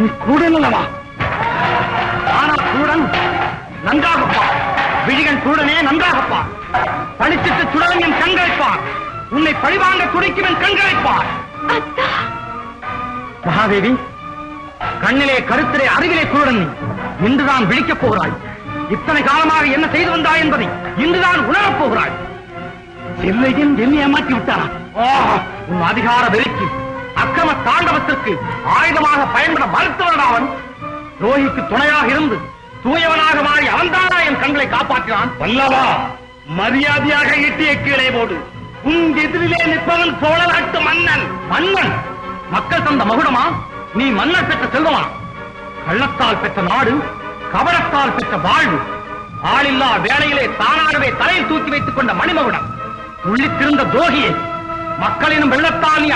நீ குருடன் அல்லவா? ஆனா குருடன் நன்றாகப்பா. விழிகன் குருடனே நன்றாகப்பா. பழிச்சிட்டு சுடலும் என் கண்களைப்பார். உன்னை பழிவாங்க துடிக்கும் என் கண்களைப்பார். மகாதேவி கண்ணிலே கருத்திலே அருகிலே குருடன் நீ. இன்றுதான் விழிக்கப் போகிறாய். இத்தனை காலமாக என்ன செய்து வந்தாய் என்பதை இன்றுதான் உணரப் போகிறாய். செல்லையின் என்னை ஏமாற்றி விட்டாரா உன் அதிகார வெறிக்கு அக்கிரம தாண்டவத்திற்கு ஆயுதமாக பயன்பட மறுத்தவன் அவன் துரோகிக்கு துணையாக இருந்து தூயவனாக மாறி அவன்தானா என் கண்களை காப்பாற்றினான்? வல்லவா மரியாதையாக ஈட்டிய கீழே போடு. உன் எதிரிலே நிற்பவன் சோழ நாட்டு மன்னன். மன்னன்? மக்கள் தந்த மகுடமா? நீ மன்னர் பெற்ற செல்வமா? கள்ளத்தால் பெற்ற நாடு கவனத்தால் பெற்ற வாழ்வு. ஆளில்லா வேளையிலே தானாகவே தலையில் தூக்கி வைத்துக் கொண்ட மணிமகுடம். துள்ளித்திருந்த துரோகியை மக்களின் வெள்ளத்தால் நீ